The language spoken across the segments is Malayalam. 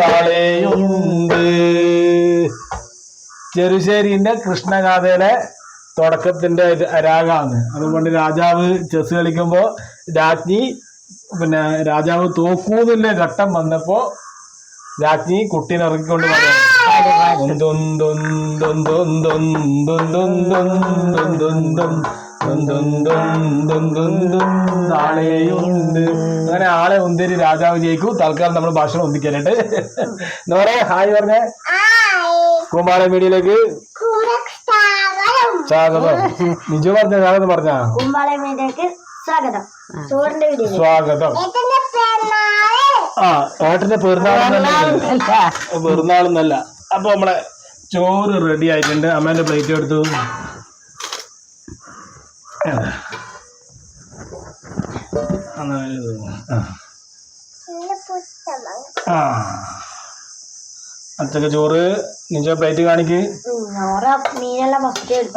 താളെയുണ്ട് ചെറുശ്ശേരിന്റെ കൃഷ്ണഗാഥയിലെ തുടക്കത്തിന്റെ രാഗാണ് അതുകൊണ്ട് രാജാവ് ചെസ് കളിക്കുമ്പോൾ രാജ്ഞി പിന്നെ രാജാവ് തോക്കൂന്നില്ല ഘട്ടം വന്നപ്പോ രാജ്ഞി കുട്ടീനെ ഇറക്കിക്കൊണ്ട് പറയാം അങ്ങനെ ആളെ ഉന്തേരി രാജാവ് ജയിക്കൂ. തൽക്കാലം നമ്മൾ ഭാഷണം ഒന്നിക്കാനായിട്ട് എന്താ പറയാ. ഹായ് പറഞ്ഞേ. കുമാര മീഡിയയിലേക്ക് സ്വാഗതം. നിജു പറഞ്ഞ സ്വാഗതം പറഞ്ഞ? സ്വാഗതം. സ്വാഗതം. ആ ഏട്ടന്റെ പെരുന്നാളെന്നല്ല. പെരുന്നാളെന്നല്ല. അപ്പൊ നമ്മളെ ചോറ് റെഡി ആയിട്ടുണ്ട്. അമ്മേന്റെ പ്ലേറ്റ് എടുത്തു. ആ. അച്ചക്ക ചോറ്. നിജ പ്ലേറ്റ് കാണിക്ക്.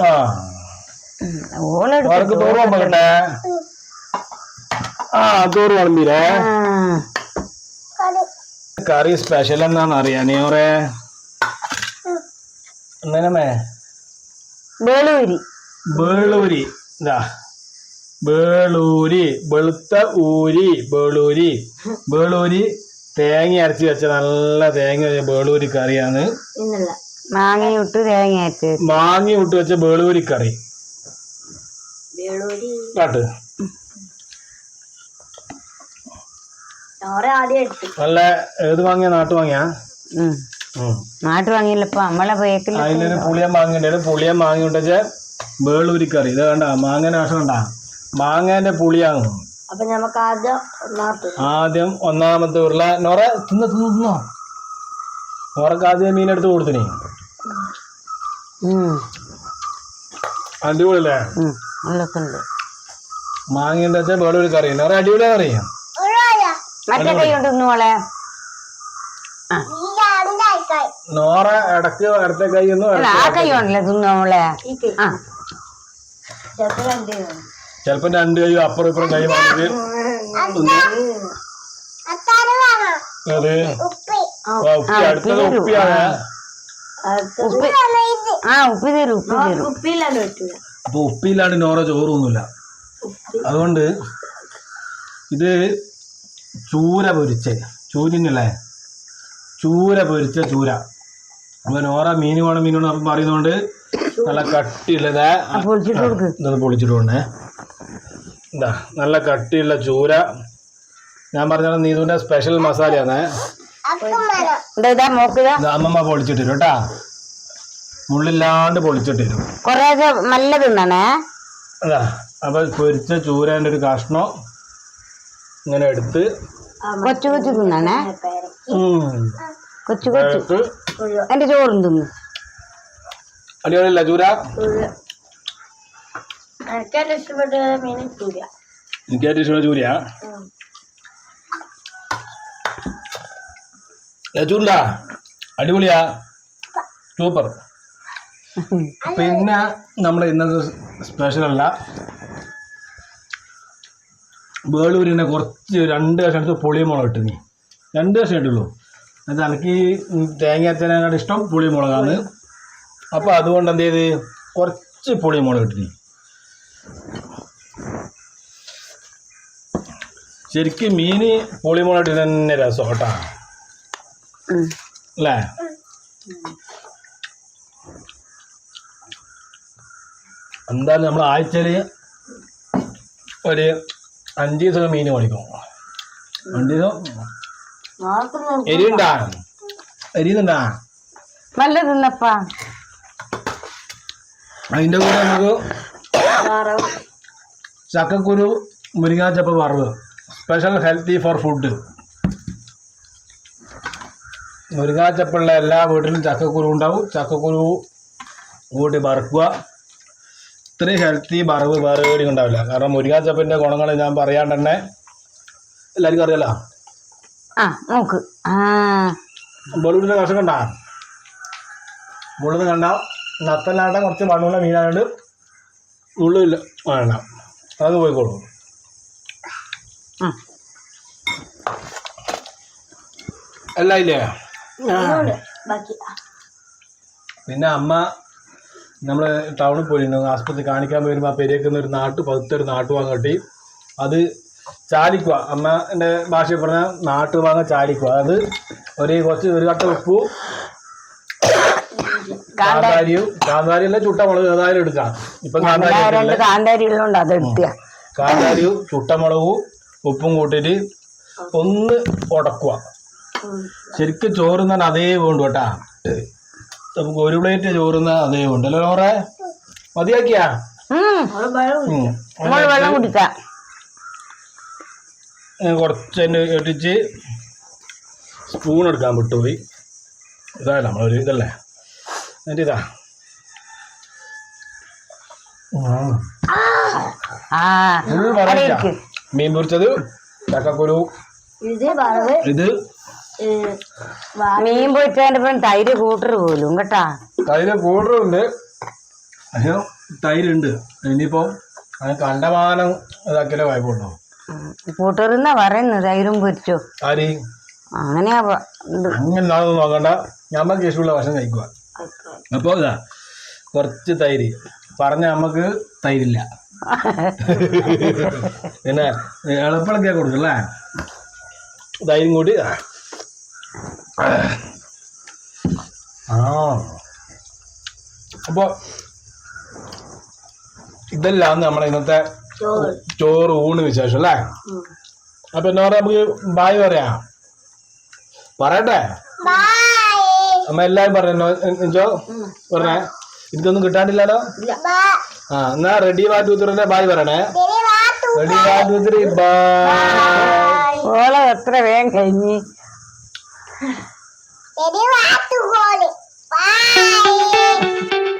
ആ. അവർക്ക് ചോറ് കൊണ്ടേ ആ ചോറ് വളമ്പീരേ കറി സ്പെഷ്യൽ എന്നാന്ന് അറിയാ ബേളൂരി ബേളൂരി വെളുത്ത ഊരി. ബേളൂരി ബേളൂരി തേങ്ങ അരച്ച് വെച്ച നല്ല തേങ്ങ വെച്ച ബേളൂരി കറിയാണ്. ഇന്നല്ല. മാങ്ങയിട്ട് തേങ്ങ അരച്ച് മാങ്ങി വിട്ട് വെച്ച ബേളൂരി കറി. കാട്ട്. നല്ല ഏത് വാങ്ങിയ നാട്ടു വാങ്ങിയാ ഉം. വാങ്ങിയില്ല നാട്ടു വാങ്ങിയില്ലപ്പോ നമ്മളെ ബേക്കിൽ അതിലൊരു പുളിയൻ മാങ്ങ പുളിയൻ മാങ്ങ വിട്ട ബേളൂരി കറി ഇത് കണ്ട മാങ്ങ നാശം കണ്ട. മാങ്ങേന്റെ പുളിയാണ്. അപ്പൊ നമുക്ക് ആദ്യം ഒന്നാമത്തെ ആദ്യം ഒന്നാമത്തെ ഉരുള. നോറ തിന്ന് തിന്ന് തിന്നോ? നോറക്ക് ആദ്യം മീനെടുത്ത് കൊടുത്തിനി. അടിപൊളിയല്ലേ? മാങ്ങേന്റെ വെച്ചാൽ വേളൂരി കറി നോറ അടിപൊളിയാ കറി. മറ്റേ കൈ കൊണ്ട് തിന്നോളെ ആ. നോറ ഇടയ്ക്ക് അടുത്ത കൈ ഒന്നും ആ കൈ കൊണ്ടല്ലേ തിന്നോളെ ആ. ചിലപ്പോ രണ്ട് കൈ അപ്പുറം ഇപ്പുറം കൈ അത്. ഉപ്പി അടുത്തത് ഉപ്പിയാണ്. ഉപ്പ് ആ ഉപ്പി തരും ഉപ്പി തരും. അപ്പൊ ഉപ്പില്ലാണ്ട് നോറ ചോറൊന്നുമില്ല അതുകൊണ്ട് ഇത് ചൂര പൊരിച്ച ചൂരിനല്ലേ ചൂര പൊരിച്ച ചൂര. അപ്പൊ നോറ മീൻ വേണം മീൻ വേണം അപ്പം പറയുന്നതുകൊണ്ട് നല്ല കട്ടിയുള്ളത്. ആ പൊളിച്ചിട്ട് കൊണ്ടേ. എന്താ നല്ല കട്ടിയുള്ള ചൂര. ഞാൻ പറഞ്ഞ നീതുവിന്റെ സ്പെഷ്യൽ മസാലയാണ്. അമ്മമ്മ പൊളിച്ചിട്ടിരും കേട്ടാ. മുള്ളില്ലാണ്ട് പൊളിച്ചിട്ടിരും കുറേശ്ശെ നല്ല തിന്നണേ? അതാ അപ്പൊ പൊരിച്ച ചൂരേന്റെ ഒരു കഷ്ണം ഇങ്ങനെ എടുത്ത് കൊച്ചു കൊച്ചു തിന്നണേ? കൊച്ചു കൊച്ചു. എന്റെ ചോറും തിന്നു. അടിപൊളിയല്ല ചൂര എനിക്കേറ്റവും ഇഷ്ടപ്പെട്ട മീൻ ചൂര എനിക്ക് ഏറ്റവും ഇഷ്ടമുള്ള ചൂരയാ ഏ, ചൂണ്ട അടിപൊളിയാ. സൂപ്പർ. പിന്നെ നമ്മൾ ഇന്നത്തെ സ്പെഷ്യൽ അല്ല. വേളൂരിനെ കുറച്ച് രണ്ട് കഷ്ണം എടുത്ത് പുളിമുളക് ഇട്ട് നീ. രണ്ട് കഷ്ണം ഇട്ടുള്ളൂ. അത് എനിക്ക് തേങ്ങ അരച്ചതിനേക്കാൾ ഇഷ്ടം പുളിമുളകാണ് അപ്പോൾ അതുകൊണ്ട് എന്ത് ചെയ്ത്? കുറച്ച് പുളിമുളക് ഇട്ട് നീ ശരിക്കും മീന് പുളിമുളക് ഇട്ട് തന്നെ രസം കേട്ടാ. അല്ലേ? എന്തായാലും നമ്മൾ ആഴ്ചയിൽ ഒരു അഞ്ച് ദിവസം മീൻ മേടിക്കും. അഞ്ച് ദിവസം? എരിയുണ്ടാ? എരിയുന്നുണ്ടാ? നല്ല തിന്നപ്പാ അതിന്റെ കൂടെ നമുക്ക് ചക്കക്കുരു മുരിങ്ങാച്ചപ്പ് വറവ്. സ്പെഷ്യൽ ഹെൽത്തി ഫോർ ഫുഡ് മുരിങ്ങാച്ചപ്പുള്ള എല്ലാ വീട്ടിലും ചക്കക്കുരു ഉണ്ടാവും. ചക്കക്കുരു കൂട്ടി വറുക്കുക. ഇത്രയും ഹെൽത്തി വറവ് വേറെ ഉണ്ടാവില്ല. കാരണം മുരിങ്ങാച്ചപ്പിന്റെ ഗുണങ്ങൾ ഞാൻ പറയാണ്ട് തന്നെ എല്ലാവർക്കും അറിയാലോ? ആ നോക്ക്. ആ. ബോളിവുഡിന്റെ കഷ്ടം കണ്ടാ? ബോളിന്ന് കണ്ട? നത്തലാട്ട കുറച്ച് മണ്ണുള്ള മീനായോണ്ട് ഉള്ളില്ല വേണ്ട. അത് പോയിക്കോളൂ. അല്ല ഇല്ലേ? പിന്നെ അമ്മ നമ്മൾ ടൗണിൽ പോയിരുന്നു. ആസ്പത്രി കാണിക്കാൻ വരുമ്പോൾ ആ പെരിയേക്കുന്ന ഒരു നാട്ട് പകുത്തൊരു നാട്ടുവാങ്ങട്ടി അത് ചാലിക്കുക അമ്മന്റെ ഭാഷയിൽ പറഞ്ഞാൽ നാട്ടുവാങ്ങ ചാലിക്കുക അത് ഒരു കുറച്ച് ഒരു കട്ട ഉപ്പു കാന്താരിയും കാന്താരിയല്ല ചുട്ടമുളക് ഏതായാലും എടുക്കാം ഇപ്പം കാന്താരി. കാന്താരി ഉള്ളതുകൊണ്ട് അത് കാന്താരിയും ചുട്ടമുളകും ഉപ്പും കൂട്ടിയിട്ട് ഒന്ന് ഉടക്കുക ശരിക്കും ചോറ് തന്നെ അതേ വേണ്ടു കേട്ടാ. നമുക്ക് ഒരു പ്ലേറ്റ് ചോറ് തന്നെ അതേ വേണ്ടല്ലോ ലോറെ? മതിയാക്കിയാ? വെള്ളം. കുടിക്കാം. കുറച്ച് അതിന്റെ ഒട്ടിച്ച് സ്പൂൺ എടുക്കാൻ വിട്ടുപോയി ഇതായ നമ്മളൊരു ഇതല്ലേ? എന്നിട്ട് ഇതാ. മീൻ പൊരിച്ചത് ചക്കക്കുരു. ഇത് മീൻ പൊരിച്ചതിന്റെ തൈര് കൂട്ടർ പോലും കേട്ടാ. തൈര് കൂടറുണ്ട് പക്ഷെ തൈരുണ്ട് ഇനിയിപ്പോൾ അത് കണ്ടമാനം ഇതാക്കിയാലേ കുഴപ്പമുണ്ടോ കൂട്ടറിന്നാ പറയുന്നത്? തൈരും പൊരിച്ചോ? ആര്? അങ്ങനെയാ പ- ഇത്. അങ്ങനെ നാളൊന്നും നോക്കണ്ട. ഞമ്മക്ക് ഇഷ്ടമുള്ള ഭക്ഷണം കഴിക്കുക. അപ്പോൾ ഇതാ കുറച്ച് തൈര്. പറഞ്ഞ നമുക്ക് തൈരില്ല. പിന്നെ എളുപ്പമൊക്കെ കൊടുക്കല്ലേ തൈരും കൂടി. ആ. അപ്പോൾ ഇതെല്ലാം നമ്മളെ ഇന്നത്തെ ചോറ്. ചോറ് ഊണ് വിശേഷം അല്ലേ. അപ്പൊ എന്നാ പറയാ നമുക്ക് ബായ് പറയാം. പറയട്ടെ? അമ്മ എല്ലാരും പറഞ്ഞോ എൻജോ പറഞ്ഞേ? ഇതൊന്നും കിട്ടാണ്ടില്ലല്ലോ? ആ എന്നാ റെഡി വാറ്റൂത്തറിന്റെ ബായ് പറയണേ. റെഡി വാറ്റൂത്തറി ബായ്. ഓളെ എത്ര വേഗം കഴിഞ്ഞ്. Bye.